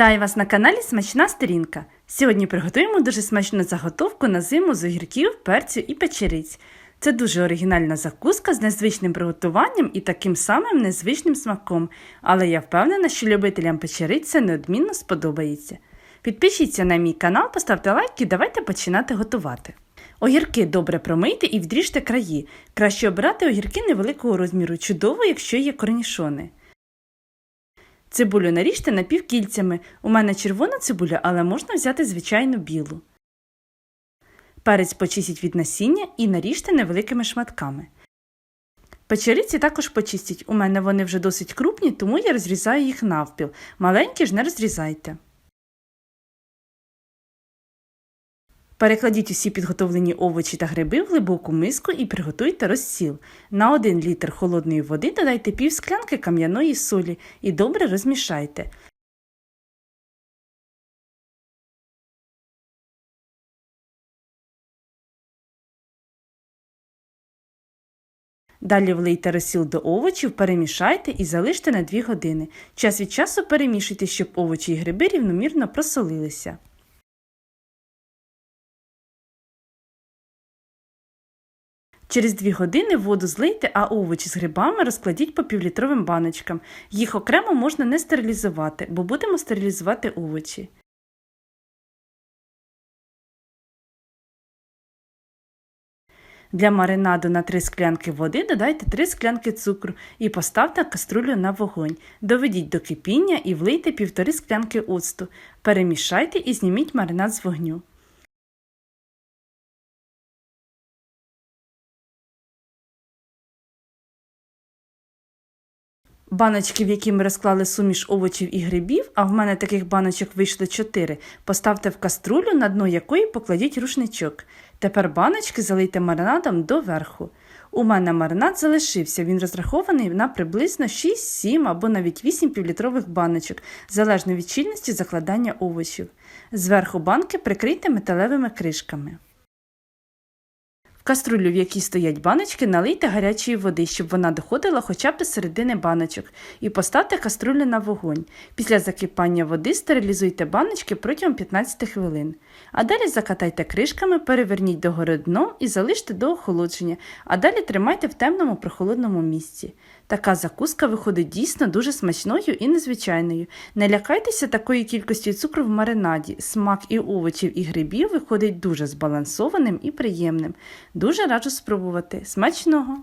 Вітаю вас на каналі Смачна сторінка. Сьогодні приготуємо дуже смачну заготовку на зиму з огірків, перцю і печериць. Це дуже оригінальна закуска з незвичним приготуванням і таким самим незвичним смаком, але я впевнена, що любителям печериць це неодмінно сподобається. Підпишіться на мій канал, поставте лайк і давайте починати готувати. Огірки добре промийте і відріжте краї. Краще обирати огірки невеликого розміру, чудово, якщо є корнішони. Цибулю наріжте напівкільцями. У мене червона цибуля, але можна взяти звичайну білу. Перець почистіть від насіння і наріжте невеликими шматками. Печериці також почистіть. У мене вони вже досить крупні, тому я розрізаю їх навпіл. Маленькі ж не розрізайте. Перекладіть усі підготовлені овочі та гриби в глибоку миску і приготуйте розсіл. На 1 літр холодної води додайте пів склянки кам'яної солі і добре розмішайте. Далі влийте розсіл до овочів, перемішайте і залиште на 2 години. Час від часу перемішуйте, щоб овочі і гриби рівномірно просолилися. Через 2 години воду злийте, а овочі з грибами розкладіть по півлітровим баночкам. Їх окремо можна не стерилізувати, бо будемо стерилізувати овочі. Для маринаду на 3 склянки води додайте 3 склянки цукру і поставте каструлю на вогонь. Доведіть до кипіння і влийте 1,5 склянки оцту. Перемішайте і зніміть маринад з вогню. Баночки, в які ми розклали суміш овочів і грибів, а в мене таких баночок вийшло 4, поставте в каструлю, на дно якої покладіть рушничок. Тепер баночки залийте маринадом доверху. У мене маринад залишився, він розрахований на приблизно 6, 7 або навіть 8 півлітрових баночок, залежно від щільності закладання овочів. Зверху банки прикрийте металевими кришками. В каструлю, в якій стоять баночки, налийте гарячої води, щоб вона доходила хоча б до середини баночок, і поставте каструлю на вогонь. Після закипання води стерилізуйте баночки протягом 15 хвилин. А далі закатайте кришками, переверніть догори дном і залиште до охолодження, а далі тримайте в темному прохолодному місці. Така закуска виходить дійсно дуже смачною і незвичайною. Не лякайтеся такої кількості цукру в маринаді. Смак і овочів, і грибів виходить дуже збалансованим і приємним. Дуже раджу спробувати. Смачного!